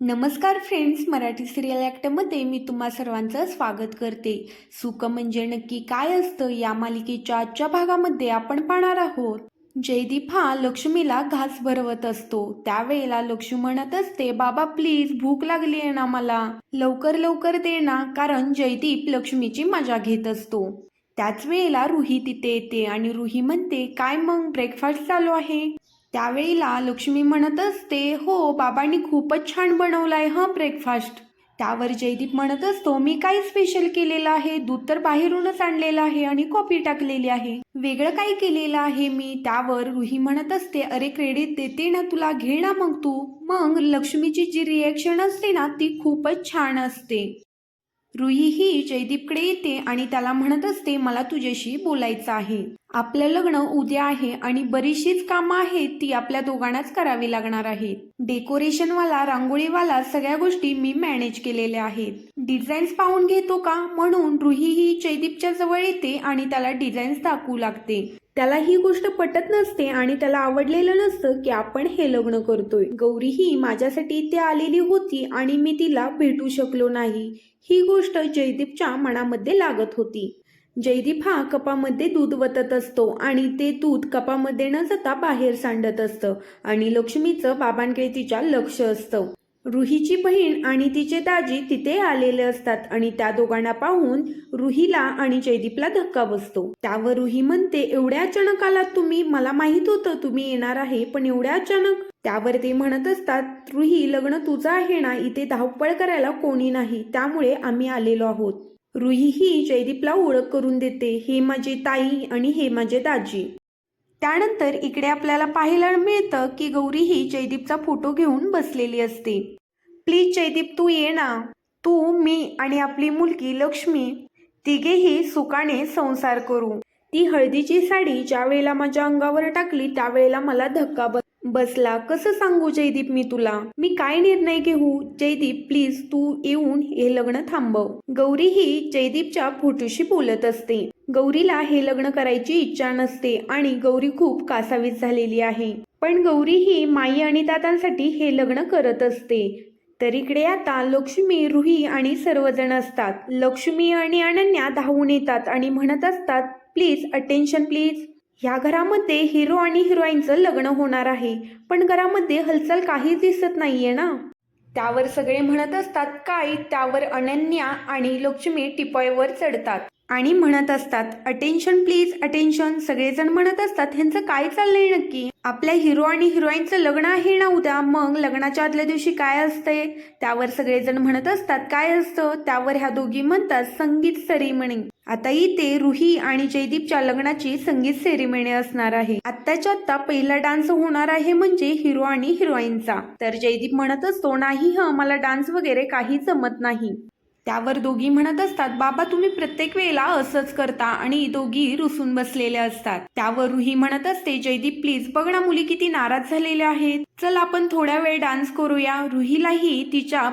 नमस्कार friends Marathi serial ॲक्टमध्ये मी तुम्हा सर्वांचं स्वागत करते. सुख म्हणजे नक्की काय असतं या मालिकेच्या आजच्या भागामध्ये आपण पाहणार आहोत. जयदीप हा लक्ष्मीला घास भरवत असतो. त्यावेळेला लक्ष्मी म्हणत असते बाबा प्लीज भूक लागली आहे ना मला. लवकर लवकर दे ना कारण जयदीप लक्ष्मीची मजा घेत असतो. त्याच वेळेला रुही तिथे येते आणि रुही म्हणते काय मग ब्रेकफास्ट चालू आहे? त्यावेळेला लक्ष्मी म्हणत असते हो बाबांनी खूपच छान बनवलाय हा ब्रेकफास्ट त्यावर जयदीप म्हणत असतो मी काय स्पेशल केलेलं आहे दूध तर बाहेरूनच आणलेलं आहे आणि कॉफी टाकलेली आहे. वेगळं काय केलेलं आहे मी. त्यावर रुही म्हणत असते अरे क्रेडिट देते ना तुला घे ना मग तू. मग लक्ष्मीची जी रिएक्शन असते ना ती खूपच छान असते. रुही ही जयदीपकडे येते आणि त्याला म्हणत असते मला तुझ्याशी बोलायचं आहे. आपलं लग्न उद्या आहे आणि बरीचशीच कामं आहेत ती आपल्या दोघांनाच करावी लागणार आहेत. डेकोरेशनवाला रांगोळीवाला सगळ्या गोष्टी मी मॅनेज केलेल्या आहेत. डिझाईन्स पाहून घेतो का? म्हणून रुही ही जयदीपच्या जवळ येते आणि त्याला डिझाईन्स दाखवू लागते. त्याला ही गोष्ट पटत नसते आणि त्याला आवडलेलं नसतं की आपण हे लग्न करतोय. गौरी ही माझ्यासाठी इथे आलेली होती आणि मी तिला भेटू शकलो नाही. ही गोष्ट जयदीपच्या मनामध्ये लागत होती. जयदीप हा कपामध्ये दूध वतत असतो आणि ते दूध कपामध्ये न जाता बाहेर सांडत असतं आणि लक्ष्मीचं बाबांकडे तिच्या लक्ष असतं. रुहीची बहीण आणि तिचे दाजी तिथे आलेले असतात आणि त्या दोघांना पाहून रुहीला आणि जयदीपला धक्का बसतो. त्यावर रुही म्हणते एवढ्या अचानक आलात तुम्ही मला माहीत होतं तुम्ही येणार आहे पण एवढ्या अचानक. त्यावर ते म्हणत असतात रुही लग्न तुझं आहे ना इथे धावपळ करायला कोणी नाही त्यामुळे आम्ही आलेलो आहोत. रुही ही जयदीपला ओळख करून देते हे माझे ताई आणि हे माझे दाजी. त्यानंतर इकडे आपल्याला पाहायला मिळतं की गौरी ही जयदीपचा फोटो घेऊन बसलेली असते. प्लीज जयदीप तू ये ना. तू मी आणि आपली मुलगी लक्ष्मी तिघेही सुखाने संसार करू. ती हळदीची साडी ज्या वेळेला माझ्या अंगावर टाकली त्यावेळेला मला धक्का बस बसला कसं सांगू जयदीप मी तुला? मी काय निर्णय घेऊ? जयदीप प्लीज तू येऊन हे लग्न थांबव. गौरी ही जयदीपच्या फोटोशी बोलत असते. गौरीला हे लग्न करायची इच्छा नसते आणि गौरी खूप कासावीस झालेली आहे. पण गौरी ही माई आणि दादांसाठी हे लग्न करत असते. तर इकडे आता लक्ष्मी रुही आणि सर्वजण असतात. लक्ष्मी आणि अनन्या धावून येतात आणि म्हणत असतात प्लीज अटेन्शन प्लीज ह्या घरामध्ये हिरो आणि हिरोईनचं लग्न होणार आहे. पण घरामध्ये हलचल काहीच दिसत नाहीये ना? त्यावर सगळे म्हणत असतात काय? त्यावर अनन्या आणि लक्ष्मी टिपॉयवर चढतात. आणि म्हणत असतात अटेन्शन प्लीज अटेन्शन सगळेजण म्हणत असतात ह्यांचं काय चाललंय नक्की? आपल्या हिरो आणि हिरोईनचं लग्न आहे ना उद्या? मग लग्नाच्या आदल्या दिवशी काय असतंय? त्यावर सगळेजण म्हणत असतात काय असतं? त्यावर ह्या दोघी म्हणतात संगीत सेरेमनी आता इथे रुही आणि जयदीपच्या लग्नाची संगीत सेरेमनी असणार आहे. आत्ताच्या आत्ता पहिला डान्स होणार आहे म्हणजे हिरो आणि हिरोईनचा तर जयदीप म्हणत असतो नाही ह मला डान्स वगैरे काही जमत नाही. त्यावर दोघी म्हणत असतात बाबा तुम्ही प्रत्येक वेळेला असंच करता. आणि दोघी रुसून बसलेल्या असतात. त्यावर रुही म्हणत असते जयदीप प्लीज बघ ना मुली किती नाराज झालेल्या आहेत. चल आपण थोड्या वेळ डान्स करूया. रुहीलाही तिच्या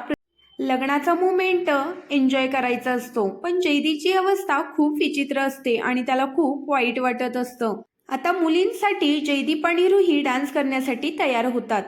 लग्नाचा मुमेंट एन्जॉय करायचा असतो. पण जयदीची अवस्था खूप विचित्र असते आणि त्याला खूप वाईट वाटत असतं. आता मुलींसाठी जयदीप आणि रुही डान्स करण्यासाठी तयार होतात.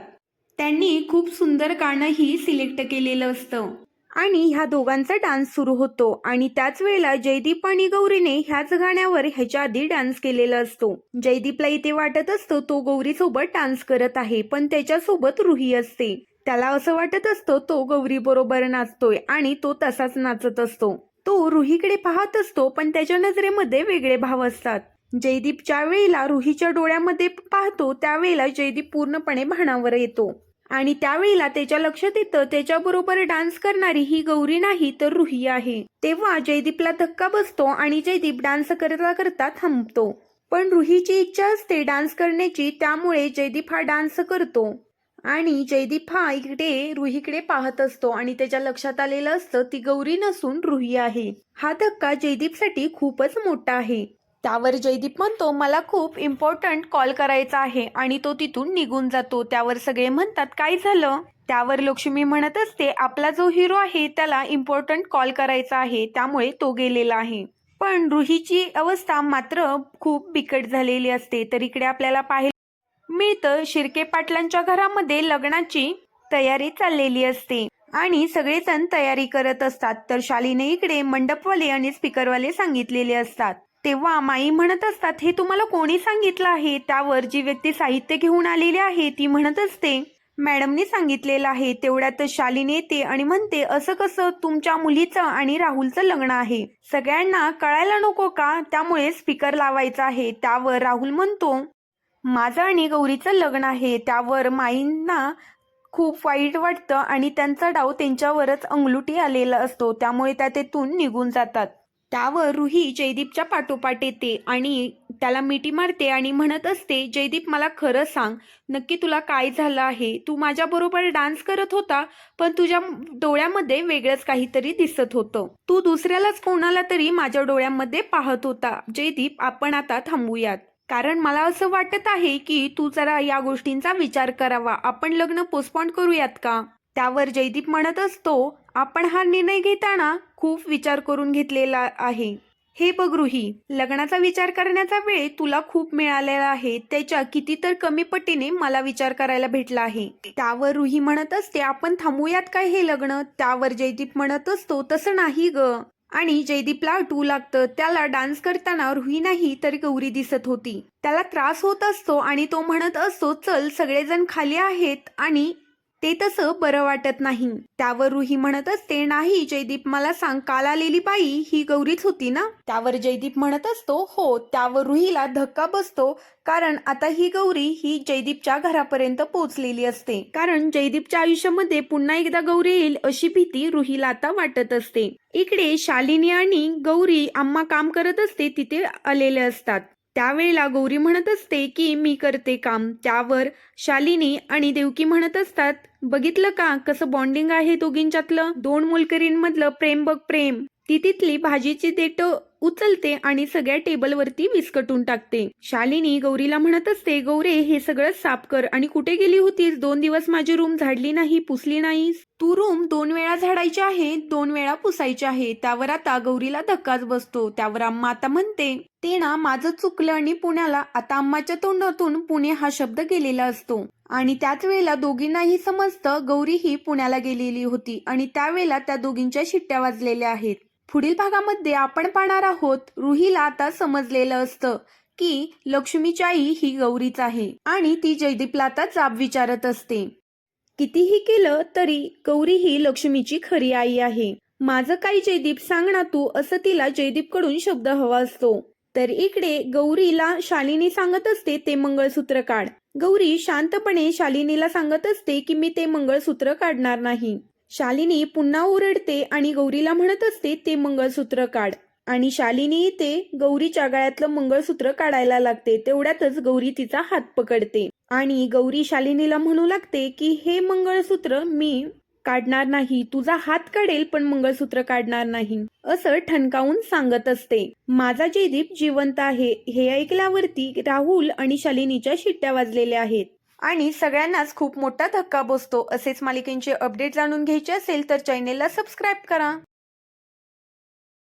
त्यांनी खूप सुंदर गाणंही सिलेक्ट केलेलं असतं. आणि ह्या दोघांचा डान्स सुरू होतो. आणि त्याच वेळेला जयदीप आणि गौरीने ह्याच गाण्यावर ह्याच्या आधी डान्स केलेला असतो. जयदीपला इथे वाटत असतं तो गौरीसोबत डान्स करत आहे पण त्याच्यासोबत रुही असते. त्याला असं वाटत असतं तो गौरी बरोबर नाचतोय आणि तो तसाच नाचत असतो. तो रुहीकडे पाहत असतो पण त्याच्या नजरेमध्ये वेगळे भाव असतात. जयदीप ज्या वेळेला रुहीच्या डोळ्यामध्ये पाहतो त्यावेळेला जयदीप पूर्णपणे भानावर येतो. आणि त्यावेळेला त्याच्या लक्षात येतं त्याच्याबरोबर डान्स करणारी ही गौरी नाही तर रुही आहे. तेव्हा जयदीपला धक्का बसतो आणि जयदीप डान्स करता करता थांबतो. पण रुहीची इच्छा असते डान्स करण्याची त्यामुळे जयदीप हा डान्स करतो. आणि जयदीप हा इकडे रुहीकडे पाहत असतो आणि त्याच्या लक्षात आलेलं असतं ती गौरी नसून रुही आहे. हा धक्का जयदीपसाठी खूपच मोठा आहे. त्यावर जयदीप म्हणतो मला खूप इम्पॉर्टंट कॉल करायचा आहे आणि तो तिथून निघून जातो. त्यावर सगळे म्हणतात काय झालं? त्यावर लक्ष्मी म्हणत असते आपला जो हिरो आहे त्याला इम्पॉर्टंट कॉल करायचा आहे. त्यामुळे तो गेलेला आहे. पण रुहीची अवस्था मात्र खूप बिकट झालेली असते. तर इकडे आपल्याला पाहायला मिळतं शिर्के पाटलांच्या घरामध्ये लग्नाची तयारी चाललेली असते आणि सगळेजण तयारी करत असतात. तर शालीने इकडे मंडपवाले आणि स्पीकरवाले सांगितलेले असतात. तेव्हा माई म्हणत असतात हे तुम्हाला कोणी सांगितलं आहे? त्यावर जी व्यक्ती साहित्य घेऊन आलेली आहे ती म्हणत असते मॅडमनी सांगितलेलं आहे तेवढ्यातच शालीन येते आणि म्हणते असं कसं? तुमच्या मुलीचं आणि राहुलचं लग्न आहे. सगळ्यांना कळायला नको का? त्यामुळे स्पीकर लावायचा आहे. त्यावर राहुल म्हणतो माझं आणि गौरीचं लग्न आहे. त्यावर माईंना खूप वाईट वाटतं आणि त्यांचा डाव त्यांच्यावरच अंगलुटी आलेला असतो. त्यामुळे त्या तेथून निघून जातात. त्यावर रुही जयदीपच्या पाठोपाठ येते आणि त्याला मिठी मारते आणि म्हणत असते जयदीप मला खरं सांग नक्की तुला काय झालं आहे? तू माझ्याबरोबर डान्स करत होता पण तुझ्या डोळ्यामध्ये वेगळंच काहीतरी दिसत होतं. तू दुसऱ्यालाच कोणाला तरी माझ्या डोळ्यामध्ये पाहत होता. जयदीप आपण आता थांबूयात. कारण मला असं वाटत आहे की तू जरा या गोष्टींचा विचार करावा. आपण लग्न पोस्टपॉन करूयात का? त्यावर जयदीप म्हणत असतो आपण हा निर्णय घेताना खूप विचार करून घेतलेला आहे. हे बघ रुही लग्नाचा विचार करण्याचा वेळ तुला खूप मिळालेला आहे. त्याच्या किती तर कमी पटीने मला विचार करायला भेटला आहे. त्यावर रुही म्हणत असते आपण थांबूयात काय हे लग्न? त्यावर जयदीप म्हणत असतो तसं नाही ग. आणि जयदीपला टू लागतं. त्याला डान्स करताना रुही नाही तर गौरी दिसत होती. त्याला त्रास होत असतो आणि तो म्हणत असतो चल सगळेजण खाली आहेत. आणि ते तसं बरं वाटत नाही. त्यावर रुही म्हणत असते नाही जयदीप मला सांग काल आलेली बाई ही गौरीच होती ना? त्यावर जयदीप म्हणत असतो हो त्यावर रुहीला धक्का बसतो कारण आता ही गौरी ही जयदीपच्या घरापर्यंत पोहोचलेली असते. कारण जयदीपच्या आयुष्यामध्ये पुन्हा एकदा गौरी येईल अशी भीती रुहीला आता वाटत असते. इकडे शालिनी आणि गौरी आम्हा काम करत असते तिथे आलेले असतात. त्यावेळेला गौरी म्हणत असते की मी करते काम. त्यावर शालिनी आणि देवकी म्हणत असतात बघितलं का कसं बॉन्डिंग आहे दोघींच्यातलं? दोन मुलकरींमधलं प्रेम बघ प्रेम. ती तिथली भाजीची देठ उचलते आणि सगळ्या टेबलवरती विस्कटून टाकते. शालिनी गौरीला म्हणत असते गौरे हे सगळं साफ कर. आणि कुठे गेली होतीस? दोन दिवस माझी रूम झाडली नाही पुसली नाहीस. तू रूम दोन वेळा झाडायची आहे दोन वेळा पुसायची आहे. त्यावर आता गौरीला धक्काच बसतो. त्यावर अम्मा आता म्हणते ते ना माझं चुकलं आणि पुण्याला आता अम्माच्या तोंडातून पुणे हा शब्द गेलेला असतो. आणि त्याच वेळेला दोघींनाही समजतं गौरी ही पुण्याला गेलेली होती. आणि त्यावेळेला त्या दोघींच्या शिट्ट्या वाजलेल्या आहेत. पुढील भागामध्ये आपण पाहणार आहोत रुहीला आता समजलेलं असतं की लक्ष्मीची आई ही गौरीच आहे आणि ती जयदीपला आता जाब विचारत असते. कितीही केलं तरी गौरी ही लक्ष्मीची खरी आई आहे. माझं काही जयदीप सांग ना तू असं तिला जयदीपकडून शब्द हवा असतो. तर इकडे गौरीला शालिनी सांगत असते ते मंगळसूत्र काढ. गौरी शांतपणे शालिनीला सांगत असते की मी ते मंगळसूत्र काढणार नाही. शालिनी पुन्हा ओरडते आणि गौरीला म्हणत असते ते मंगळसूत्र काढ. आणि शालिनी ते गौरीच्या गळ्यातलं मंगळसूत्र काढायला लागते. तेवढ्यातच गौरी तिचा हात पकडते. आणि गौरी शालिनीला म्हणू लागते की हे मंगळसूत्र मी काढणार नाही. तुझा हात काढेल पण मंगळसूत्र काढणार नाही. असं ठणकावून सांगत असते. माझा जयदीप जिवंत आहे. हे ऐकल्यावरती राहुल आणि शालिनीच्या शिट्ट्या वाजलेल्या आहेत. आणि सगळ्यांनाच खूप मोठा धक्का बसतो असेच मालिकेंचे अपडेट जाणून घ्यायचे असेल तर चॅनेलला सबस्क्राईब करा.